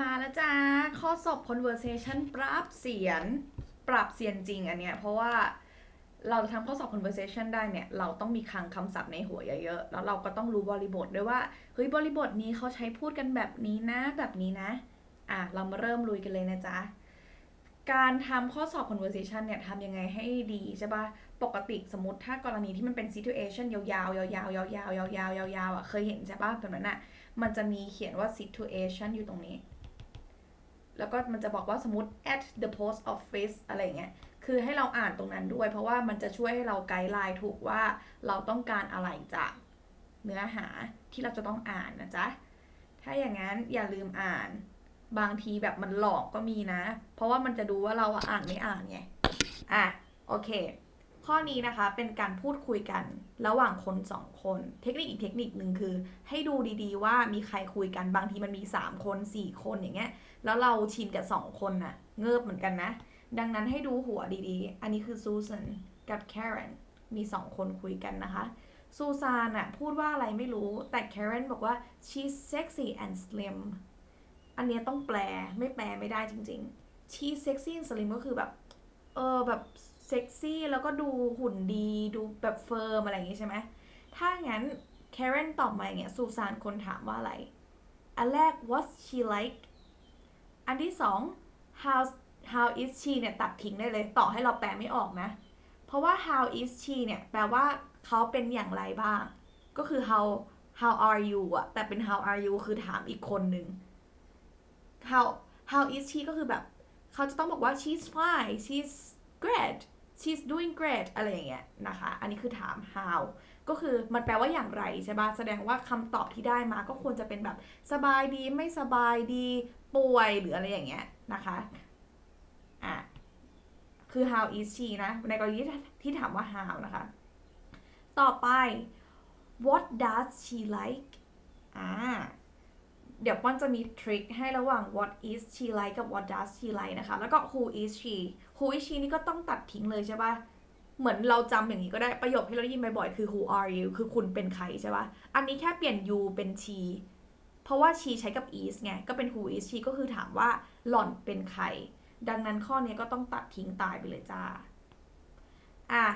มาแล้วจ้าข้อสอบ conversation ปรับเสียนปรับเสียนจริงอันเนี้ยเพราะว่าเราจะทำข้อสอบ conversation ได้เนี่ย เราต้องมีคลังคำศัพท์ในหัวเยอะๆ แล้วเราก็ต้องรู้บริบทด้วยว่า เฮ้ย บริบทนี้เขาใช้พูดกันแบบนี้นะ แบบนี้นะ อะ เรามาเริ่มลุยกันเลยนะจ๊ะ การทำข้อสอบ conversation เนี่ยทำยังไงให้ดีใช่ปะปกติสมมติถ้ากรณีที่มันเป็น situation ยาวๆ ยาวๆ ยาวๆ ยาวๆ ยาวๆยาวๆอะ เคยเห็นใช่ปะแบบนั้นอะ มันจะมีเขียนว่า situation อยู่ตรงนี้ แล้วก็มันจะบอกว่าสมมติ at the post office อะไรเงี้ย คือให้เราอ่านตรงนั้นด้วย เพราะว่ามันจะช่วยให้เราไกด์ไลน์ถูกว่าเราต้องการอะไรจากเนื้อหาที่เราจะต้องอ่านนะจ๊ะ ถ้าอย่างนั้นอย่าลืมอ่าน บางทีแบบมันหลอกก็มีนะ เพราะว่ามันจะดูว่าเราอ่านไม่อ่านไง อะ โอเค ข้อนี้นะคะเป็นการพูดคุยกันระหว่างคนสองคน เทคนิคอีกเทคนิคหนึ่งคือ ให้ดูดีๆ ว่ามีใครคุยกันบางทีมันมี 3 คน 4 คนอย่างเงี้ยแล้วเราชินกับ 2 คนน่ะเงิบเหมือนกันนะ ดังนั้นให้ดูหัวดีๆ อันนี้คือซูซานกับแค r รนมี 2 คนคุยกันนะคะซูซานอะพูดว่าอะไรไม่รู้แต่แค r รนบอกว่า she's sexy and slim อันเนี้ยต้องแปลไม่แปลไม่ได้จริงๆ she's sexy and slim ก็คือแบบเออแบบ ซ็กซี่แล้วก็ดูหุ่นดีดูแบบเฟิร์มอะไรอย่างงี้ใช่ไหมถ้างั้น Karen ตอบมาอย่างเงี้ยซูซานคนถามว่าอะไร อันแรก what's she like อันที่สอง how how is she เนี่ยตัดทิ้งได้เลยต่อให้เราแปลไม่ออกนะ เพราะว่า how is she เนี่ยแปลว่าเขาเป็นอย่างไรบ้าง ก็คือ how how are you อะแต่เป็น how are you คือถามอีกคนหนึ่ง how how is she ก็คือแบบ เขาจะต้องบอกว่า she's fine she's great she's doing great อะไรอย่างเงี้ยนะคะ อันนี้คือถาม how ก็คือมันแปลว่าอย่างไรใช่ปะแสดงว่าคำตอบที่ได้มาก็ควรจะเป็นแบบสบายดีไม่สบายดีป่วยหรืออะไรอย่างเงี้ยนะคะอะคือ how is she นะ ในกรณีที่ที่ถามว่า how นะคะ ต่อไป what does she like อ่า เดี๋ยวป้อนจะมีทริคให้ระหว่าง what is she like กับ what does she like นะคะ แล้วก็ who is she who is she นี่ก็ต้องตัดทิ้งเลยใช่ปะเหมือนเราจำอย่างนี้ก็ได้ประโยคที่เราได้ยินบ่อยๆคือ who are you คือคุณเป็นใครใช่ปะอันนี้แค่เปลี่ยน you เป็น she เพราะว่า she ใช้กับ is ไง ก็เป็น who is she ก็คือถามว่าหล่อนเป็นใคร ดังนั้นข้อนี้ก็ต้องตัดทิ้งตายไปเลยจ้า อะ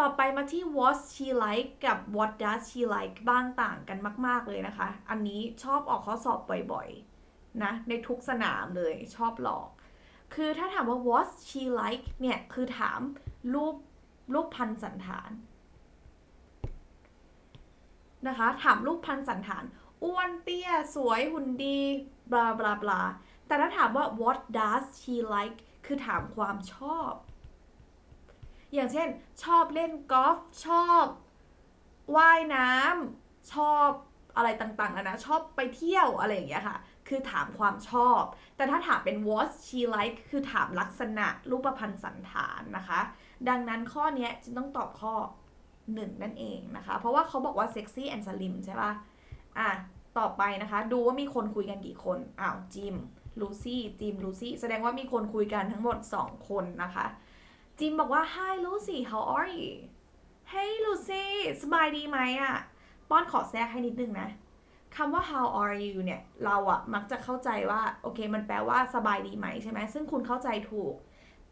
ต่อไปมาที่ what she like กับ what does she like บ้างต่างกันมาก ๆ เลยนะคะ อันนี้ชอบออกข้อสอบบ่อยๆ นะ ในทุกสนามเลยชอบหลอก คือถ้าถามว่า what she like เนี่ย คือถามรูปรูปพันสันฐานนะคะ ถามรูปพันสันฐาน อ้วนเตี้ย สวยหุ่นดีบลาบลาบลาแต่ถ้าถามว่า what does she like คือถามความชอบ อย่างเช่น ชอบเล่นกอล์ฟชอบว่ายน้ำชอบอะไรต่างๆนะนะ ชอบไปเที่ยวอะไรอย่างเงี้ยค่ะ คือถามความชอบ แต่ถ้าถามเป็น what she like คือถามลักษณะรูปพันธ์สันฐานนะคะ ดังนั้นข้อนี้จึงต้องตอบข้อ 1 นั่นเองนะคะ เพราะว่าเขาบอกว่า sexy and slim ใช่ป่ะ อะ ต่อไปนะคะ ดูว่ามีคนคุยกันกี่คน อ้าวจิมลูซี่จิมลูซี่แสดงว่ามีคนคุยกันทั้งหมด 2 คนนะคะ จิมบอกว่า hi Lucy how are you hey Lucy สบายดีไหมอะป้อนขอแทรกให้นิดนึงนะคำว่า how are you เนี่ย เราอะมักจะเข้าใจว่า โอเค มันแปลว่าสบายดีไหมใช่ไหม ซึ่งคุณเข้าใจถูก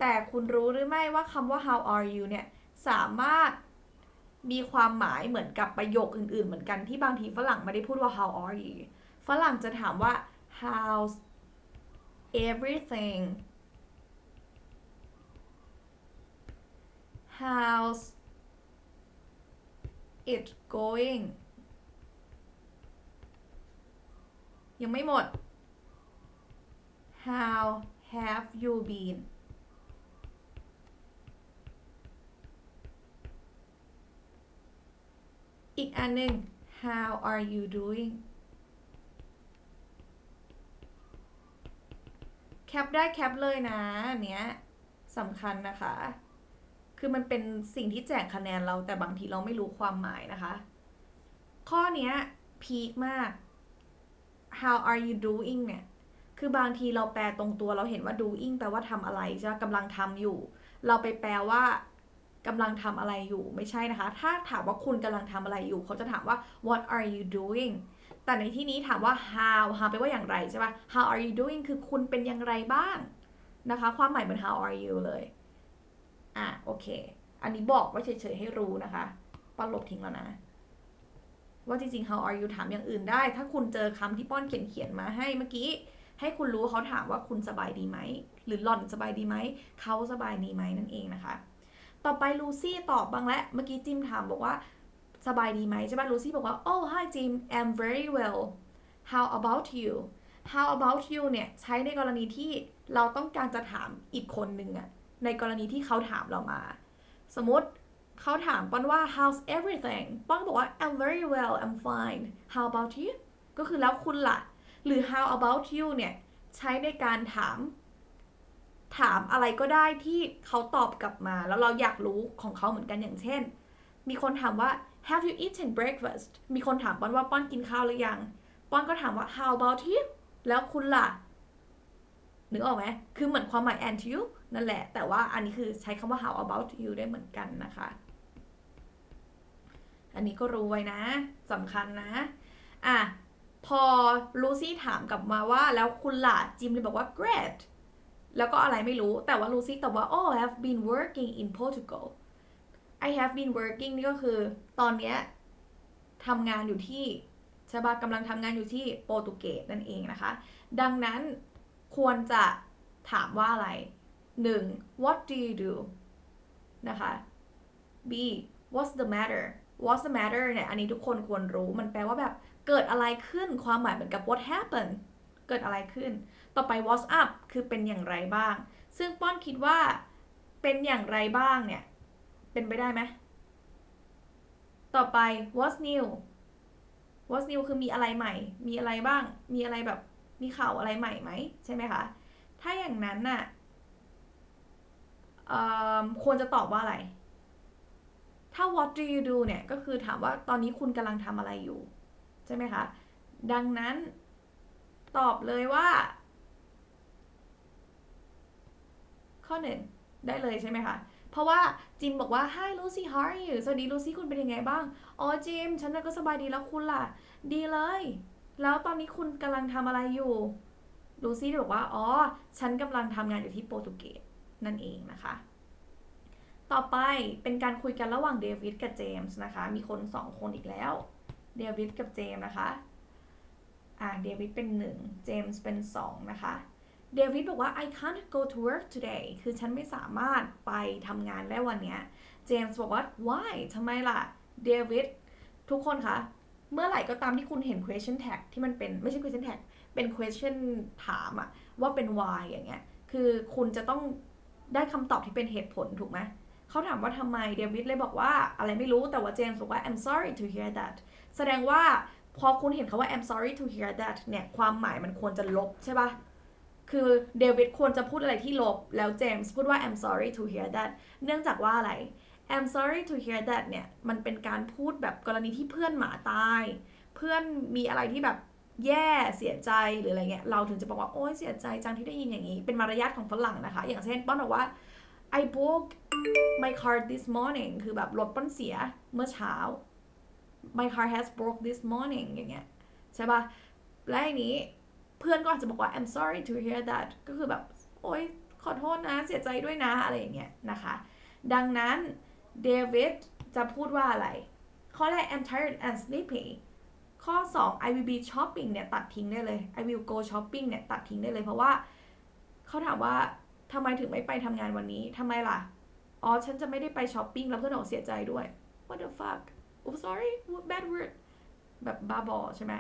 แต่คุณรู้หรือไม่ว่าคำว่า how are you เนี่ย สามารถมีความหมายเหมือนกับประโยคอื่น ๆ เหมือนกันที่บางทีฝรั่งไม่ได้พูดว่า how are you ฝรั่งจะถามว่า how's everything how's it going ยังไม่หมด how have you been อีกอันหนึ่ง how are you doing แคปได้แคปเลยนะอันเนี้ยสำคัญนะคะ คือมันเป็นสิ่งที่แจกคะแนนเราแต่บางทีเราไม่รู้ความหมายนะคะ ข้อเนี้ยพีคมาก how are you doing เนี่ย คือบางทีเราแปลตรงตัวเราเห็นว่า doing แปลว่าทำอะไรใช่ไหมกำลังทำอยู่ เราไปแปลว่ากำลังทำอะไรอยู่ไม่ใช่นะคะ ถ้าถามว่าคุณกำลังทำอะไรอยู่ เขาจะถามว่า what are you doing แต่ในที่นี้ถามว่า how how แปลว่าอย่างไรใช่ปะ how are you doing คือคุณเป็นอย่างไรบ้างนะคะ ความหมายเหมือน how are you เลย อะโอเค อันนี้บอกไว้เฉยๆให้รู้นะคะป้อนลบทิ้งแล้วนะ ว่าจริงๆ how are you ถามอย่างอื่นได้ ถ้าคุณเจอคำที่ป้อนเขียนๆมาให้เมื่อกี้ ให้คุณรู้เขาถามว่าคุณสบายดีไหม หรือหล่อนสบายดีไหม เขาสบายดีไหมนั่นเองนะคะ ต่อไปลูซี่ตอบบ้างและ เมื่อกี้จิมถามบอกว่าสบายดีไหมใช่ป่ะลูซี่บอกว่า oh hi Jim I'm very well how about you how about you เนี่ย ใช้ในกรณีที่เราต้องการจะถามอีกคนหนึ่งอะ ในกรณีที่เขาถามเรามา สมมติเขาถามป้อนว่า how's everything ป้อนก็บอกว่า I'm very well I'm fine how about you ก็คือแล้วคุณล่ะ หรือ how about you เนี่ย ใช้ในการถาม ถามอะไรก็ได้ที่เขาตอบกลับมา แล้วเราอยากรู้ของเขาเหมือนกันอย่างเช่น มีคนถามว่า have you eaten breakfast มีคนถามป้อนว่าป้อนกินข้าวหรือยัง ป้อนก็ถามว่า how about you แล้วคุณล่ะนึกออกไหมคือเหมือนความหมาย and you นั่นแหละ แต่ว่าอันนี้คือใช้คำว่า how about you ได้เหมือนกันนะคะ อันนี้ก็รู้ไว้นะสำคัญนะ อะ พอลูซี่ถามกลับมาว่าแล้วคุณล่ะจิมเลยบอกว่า great แล้วก็อะไรไม่รู้ แต่ว่าลูซี่ตอบว่า oh I have been working in Portugal I have been working นี่ก็คือตอนเนี้ยทำงานอยู่ที่ใช่ปะกำลังทำงานอยู่ที่โปรตุเกสนั่นเองนะคะ ดังนั้นควรจะถามว่าอะไร 1. what do you do นะคะ B what's the matter what's the matter เนี่ยอันนี้ทุกคนควรรู้มันแปลว่าแบบเกิดอะไรขึ้นความหมายเหมือนกับ what happened เกิดอะไรขึ้น ต่อไป what's up คือเป็นอย่างไรบ้าง ซึ่งป้อนคิดว่าเป็นอย่างไรบ้างเนี่ย เป็นไปได้ไหม ต่อไป what's new what's new คือมีอะไรใหม่ มีอะไรบ้าง มีอะไรแบบมีข่าวอะไรใหม่ไหม ใช่ไหมคะ ถ้าอย่างนั้นน่ะ ควรจะตอบว่าอะไร ถ้า what do you do เนี่ย ก็คือถามว่าตอนนี้คุณกำลังทำอะไรอยู่ ใช่ไหมคะ ดังนั้นตอบเลยว่า ข้อหนึ่งได้เลยใช่ไหมคะ เพราะว่าจิมบอกว่า hi Lucy how are you สวัสดีลูซี่คุณเป็นยังไงบ้าง อ๋อจิม ฉันก็สบายดีแล้วคุณล่ะ ดีเลย แล้วตอนนี้คุณกำลังทำอะไรอยู่ ลูซี่บอกว่า อ๋อ ฉันกำลังทำงานอยู่ที่โปรตุเกส นั่นเองนะคะ ต่อไปเป็นการคุยกันระหว่างเดวิดกับเจมส์นะคะ มีคนสองคนอีกแล้ว เดวิดกับเจมส์นะคะ อ่า เดวิดเป็นหนึ่งเจมส์เป็นสองนะคะ เดวิดบอกว่า I can't go to work today คือฉันไม่สามารถไปทำงานได้วันเนี้ยเจมส์บอกว่า why ทำไมล่ะ เดวิด ทุกคนคะ เมื่อไหร่ก็ตามที่คุณเห็น question tag ที่มันเป็น ไม่ใช่ question tag เป็น question ถามอะว่าเป็น why อย่างเงี้ย คือคุณจะต้อง ได้คำตอบที่เป็นเหตุผลถูกไหมเขาถามว่าทำไมเดวิดเลยบอกว่าอะไรไม่รู้แต่ว่าเจมส์บอกว่า I'm sorry to hear that แสดงว่าพอคุณเห็นคาว่า I'm sorry to hear that เนี่ยความหมายมันควรจะลบใช่ปะคือเดวิดควรจะพูดอะไรที่ลบ แล้วเจมส์พูดว่า I'm sorry to hear that เนื่องจากว่าอะไร I'm sorry to hear that เนี่ย มันเป็นการพูดแบบกรณีที่เพื่อนหมาตาย เพื่อนมีอะไรที่แบบ แย่เสียใจหรืออะไรเงี้ยเราถึงจะบอกว่าโอ๊ยเสียใจจังที่ได้ยินอย่างนี้ เป็นมารยาทของฝรั่งนะคะ อย่างเช่นป้อนบอกว่า I broke my car this morning คือแบบรถป้อนเสียเมื่อเช้า my car has broke this morning อย่างเงี้ยใช่ปะและอันนี้เพื่อนก็อาจจะบอกว่า I'm sorry to hear that ก็คือแบบโอ๊ยขอโทษนะเสียใจด้วยนะอะไรอย่างเงี้ยนะคะ ดังนั้นเดวิดจะพูดว่าอะไรข้อแรก I'm tired and sleepy ข้อ 2 I will be shopping เนี่ยตัดทิ้งได้เลย I will go shopping เนี่ยตัดทิ้งได้เลย เพราะว่าเขาถามว่าทำไมถึงไม่ไปทำงานวันนี้ทำไมล่ะ อ๋อ ฉันจะไม่ได้ไปช้อปปิ้งแล้วเพื่อนบอกเสียใจด้วย What the fuck oh sorry what bad word แบบบ้าบอใช่ไหม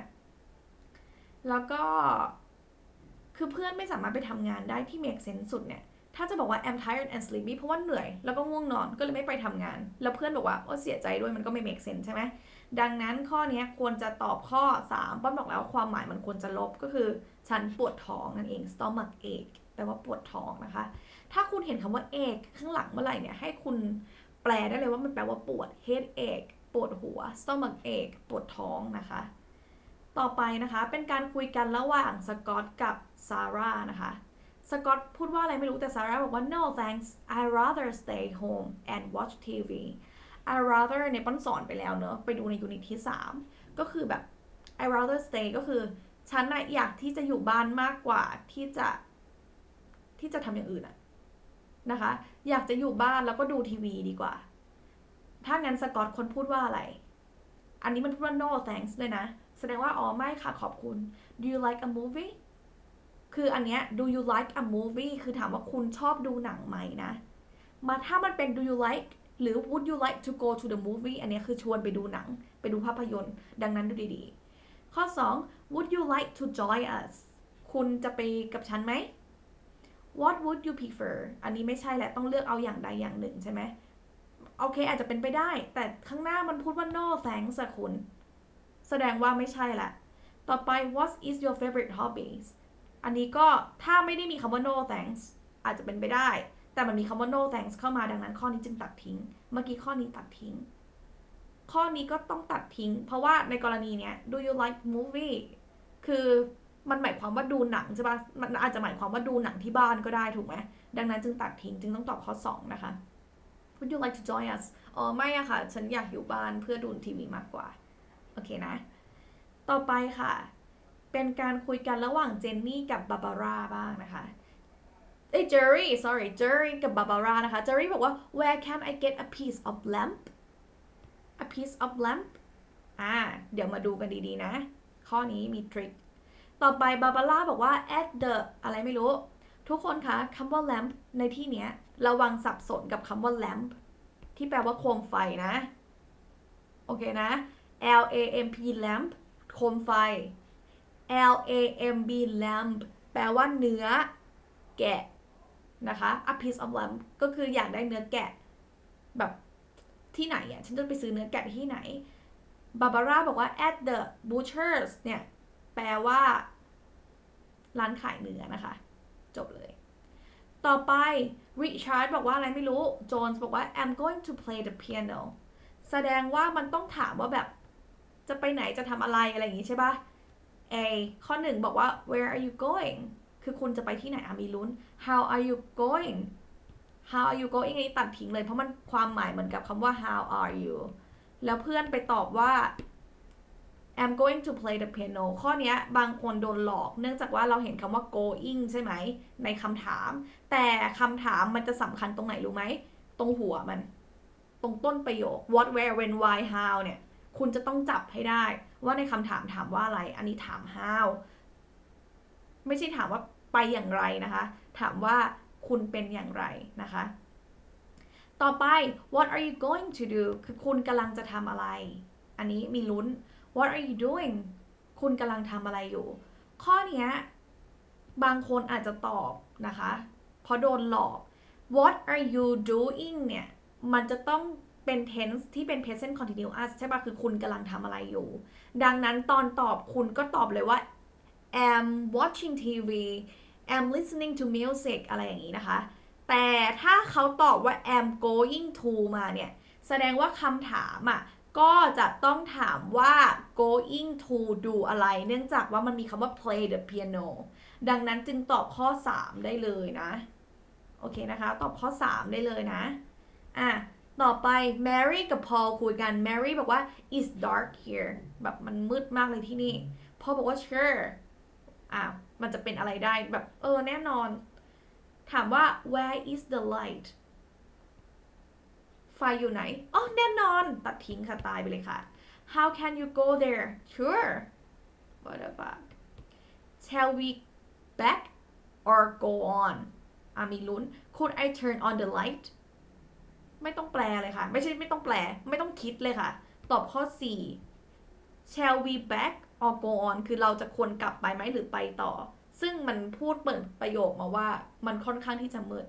แล้วก็ คือเพื่อนไม่สามารถไปทำงานได้ที่ make sense สุดเนี่ย ถ้าจะบอกว่า I'm tired and sleepy เพราะว่าเหนื่อย แล้วก็ง่วงนอนก็เลยไม่ไปทำงาน แล้วเพื่อนบอกว่าโอ้เสียใจด้วยมันก็ไม่ make sense ใช่ไหมดังนั้นข้อนี้ควรจะตอบข้อ 3 ป้อนบอกแล้วความหมายมันควรจะลบก็คือ ฉันปวดท้องนั่นเอง stomach ache แปลว่าปวดท้องนะคะ ถ้าคุณเห็นคำว่า ache ข้างหลังเมื่อไหร่เนี่ยให้คุณแปลได้เลยว่ามันแปลว่าปวด head ache ปวดหัว stomach ache ปวดท้องนะคะ ต่อไปนะคะเป็นการคุยกันระหว่างสกอตกับซาร่านะคะ สกอตพูดว่าอะไรไม่รู้แต่ซาร่าบอกว่า no thanks I rather stay home and watch TV I rather ในยป้อนสอนไปแล้วเนอะไปดูในยูนิตที่ 3 ก็คือแบบ I rather stay ก็คือ ฉันน่ะอยากที่จะอยู่บ้านมากกว่าที่จะที่จะทำอย่างอื่นอะนะคะ อยากจะอยู่บ้านแล้วก็ดูทีวีดีกว่า ถ้างั้นสกอตคนพูดว่าอะไร อันนี้มันพูดว่า no thanks เลยนะ แสดงว่าอ๋อไม่ค่ะขอบคุณ do you like a movie คืออันเนี้ย do you like a movie คือถามว่าคุณชอบดูหนังไหมนะ มาถ้ามันเป็น do you like หรือ would you like to go to the movie อันเนี้ยคือชวนไปดูหนัง ไปดูภาพยนตร์ ดังนั้นดูดีๆ ข้อ 2 would you like to join us คุณจะไปกับฉันไหม what would you prefer อันนี้ไม่ใช่แหละ ต้องเลือกเอาอย่างใดอย่างหนึ่งใช่ไหม โอเค อาจจะเป็นไปได้ แต่ข้างหน้ามันพูดว่า no thanks คุณ แสดงว่าไม่ใช่ละ ต่อไป what is your favorite hobbies อันนี้ก็ถ้าไม่ได้มีคำว่า no thanks อาจจะเป็นไปได้ แต่มันมีคำว่า no thanks เข้ามาดังนั้นข้อนี้จึงตัดทิ้ง เมื่อกี้ข้อนี้ตัดทิ้ง ข้อนี้ก็ต้องตัดทิ้ง เพราะว่าในกรณีเนี้ย do you like movie คือมันหมายความว่าดูหนังใช่ปะมันอาจจะหมายความว่าดูหนังที่บ้านก็ได้ถูกไหม ดังนั้นจึงตัดทิ้ง จึงต้องตอบข้อ 2 นะคะ Would you like to join us อ๋อไม่อะค่ะ ฉันอยากอยู่บ้านเพื่อดูทีวีมากกว่า โอเคนะ ต่อไปค่ะ เป็นการคุยกันระหว่างเจนนี่กับบาบาร่าบ้างนะคะเอ้ยเจอรี่ sorry เจอรี่กับบาบาร่านะคะเจอรี่บอกว่า where can I get a piece of lamp a piece of lamp อ่าเดี๋ยวมาดูกันดีๆนะ ข้อนี้มีทริคต่อไปบาบาร่าบอกว่า at the อะไรไม่รู้ ทุกคนคะคำว่า lamp ในที่เนี้ยระวังสับสนกับคำว่า lamp ที่แปลว่าโคมไฟนะ โอเคนะ L A M P lamp โคมไฟ L A M B lamp แปลว่าเนื้อแกะนะคะ a piece of lamb ก็คืออยากได้เนื้อแกะ แบบที่ไหนอะ ฉันจะไปซื้อเนื้อแกะที่ไหน บาบาร่าบอกว่า at the butchers เนี่ย แปลว่า ร้านขายเนื้อนะคะ จบเลย ต่อไป Richard บอกว่าอะไรไม่รู้ Jones บอกว่า I'm going to play the piano แสดงว่ามันต้องถามว่าแบบ จะไปไหนจะทำอะไรอะไรอย่างงี้ใช่ปะ A ข้อหนึ่งบอกว่า where are you going คือคุณจะไปที่ไหนอะมีลุ้น how are you going how are you going นี้ตัดทิ้งเลย เพราะมันความหมายเหมือนกับคำว่า how are you แล้วเพื่อนไปตอบว่า I'm going to play the piano ข้อนี้บางคนโดนหลอก เนื่องจากว่าเราเห็นคำว่า going ใช่ไหม ในคำถาม แต่คำถามมันจะสำคัญตรงไหนรู้ไหม ตรงหัวมัน ตรงต้นประโยค what where when why how เนี่ย คุณจะต้องจับให้ได้ ว่าในคำถามถามว่าอะไร อันนี้ถาม how ไม่ใช่ถามว่าไปอย่างไรนะคะ ถามว่าคุณเป็นอย่างไรนะคะ ต่อไป what are you going to do คือคุณกำลังจะทำอะไร อันนี้มีลุ้น what are you doing คุณกำลังทำอะไรอยู่ ข้อนี้บางคนอาจจะตอบนะคะ เพราะโดนหลอก what are you doing เนี่ย มันจะต้อง เป็น tense ที่เป็น present continuous ใช่ปะคือคุณกำลังทำอะไรอยู่ ดังนั้นตอนตอบคุณก็ตอบเลยว่า am watching TV am listening to music อะไรอย่างนี้นะคะ แต่ถ้าเขาตอบว่า am going to มาเนี่ย แสดงว่าคำถามอะก็จะต้องถามว่า going to do อะไร เนื่องจากว่ามันมีคำว่า play the piano ดังนั้นจึงตอบข้อ 3 ได้เลยนะ โอเคนะคะ ตอบข้อ 3 ได้เลยนะ อะ ต่อไป Mary กับ Paul คุยกัน Mary บอกว่า it's dark here แบบมันมืดมากเลยที่นี่ Paul บอกว่า sure อะมันจะเป็นอะไรได้แบบ เออ แน่นอน ถามว่า where is the light ไฟอยู่ไหน อ๋อ แน่นอน ตัดทิ้งค่ะ ตายไปเลยค่ะ how can you go there sure what the fuck shall we back or go on อะมีลุ้น could I turn on the light ไม่ต้องแปลเลยค่ะ ไม่ใช่ไม่ต้องแปล ไม่ต้องคิดเลยค่ะ ตอบข้อ 4 shall we back or go on คือเราจะควรกลับไปไหมหรือไปต่อ ซึ่งมันพูดเปิดประโยคมาว่ามันค่อนข้างที่จะมืด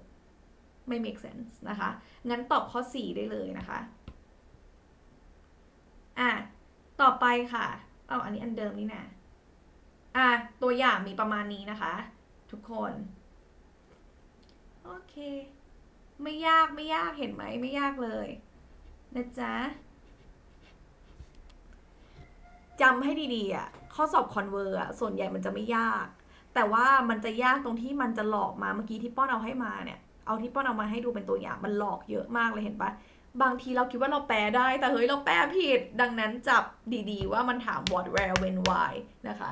ไม่ make sense นะคะ งั้นตอบข้อ 4 ได้เลยนะคะ อะ ต่อไปค่ะ เอาอันนี้อันเดิมนี่นะ อะ ตัวอย่างมีประมาณนี้นะคะ ทุกคน โอเค ไม่ยากไม่ยากเห็นไหมไม่ยากเลยนะจ๊ะจำให้ดีๆอะข้อสอบคอนเวอร์อะส่วนใหญ่มันจะไม่ยาก แต่ว่ามันจะยากตรงที่มันจะหลอกมาเมื่อกี้ที่ป้อนเอาให้มาเนี่ยเอาที่ป้อนเอามาให้ดูเป็นตัวอย่างมันหลอกเยอะมากเลยเห็นปะบางทีเราคิดว่าเราแปลได้ แต่เฮ้ยเราแปลผิด ดังนั้นจับดีๆ ว่ามันถาม what where when why นะคะ